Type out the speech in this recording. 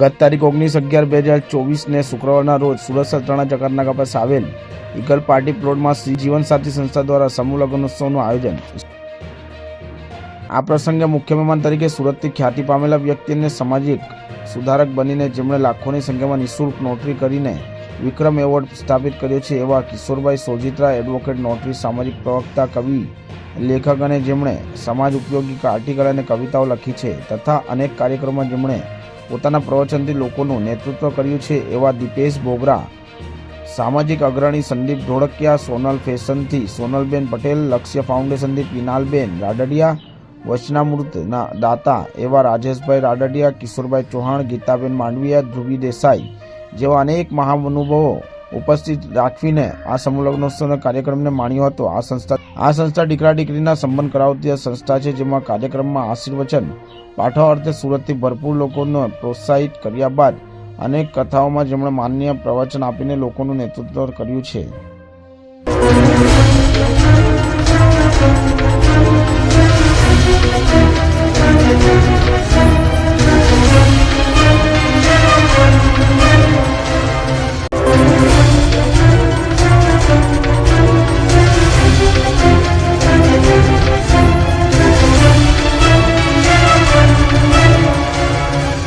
ગત તારીખ ઓગણીસ અગિયાર બે હજાર ચોવીસને શુક્રવારના રોજ સુરત સત્રાણા જકાતનાકા પાસે આવેલ ઈગલ પાર્ટી પ્લોટમાં શ્રી જીવનસાથી સંસ્થા દ્વારા સમૂહ લગ્નોત્સવનું આયોજન. આ પ્રસંગે મુખ્ય મહેમાન તરીકે સુરતથી ખ્યાતિ પામેલા વ્યક્તિને સામાજિક સુધારક બનીને જેમણે લાખોની સંખ્યામાં નિઃશુલ્ક નોટરી કરીને વિક્રમ એવોર્ડ સ્થાપિત કર્યો છે એવા કિશોરભાઈ સોજિત્રા એડવોકેટ, નોટરી, સામાજિક પ્રવક્તા, કવિ, લેખક અને જેમણે સમાજ ઉપયોગી આર્ટિકલ અને કવિતાઓ લખી છે તથા અનેક કાર્યક્રમોમાં જેમણે પોતાના પ્રવચનથી લોકોનું નેતૃત્વ કર્યું છે એવા દીપેશ બોગરા. સામાજિક અગ્રણી સંદીપ ઢોળકિયા સોનલ ફેશનથી સોનલબેન પટેલ, લક્ષ્ય ફાઉન્ડેશનથી પિનાલબેન રાડડિયા વચનામૃતના દાતા એવા રાજેશભાઈ રાડડિયા, કિશોરભાઈ ચૌહાણ, ગીતાબેન માંડવિયા, ધ્રુવી દેસાઈ જેવા અનેક મહાનુભાવો ઉપસ્થિત રાખવીને આ સમૂહ કાર્યક્રમને માણ્યો હતો. આ સંસ્થા આ સંસ્થા દીકરા દીકરીના સંબંધ કરાવતી સંસ્થા છે, જેમાં કાર્યક્રમમાં આશીર્વચન પાઠવા અર્થે સુરતથી ભરપૂર લોકોને પ્રોત્સાહિત કર્યા બાદ અનેક કથાઓમાં જેમણે માન્ય પ્રવચન આપીને લોકોનું નેતૃત્વ કર્યું છે.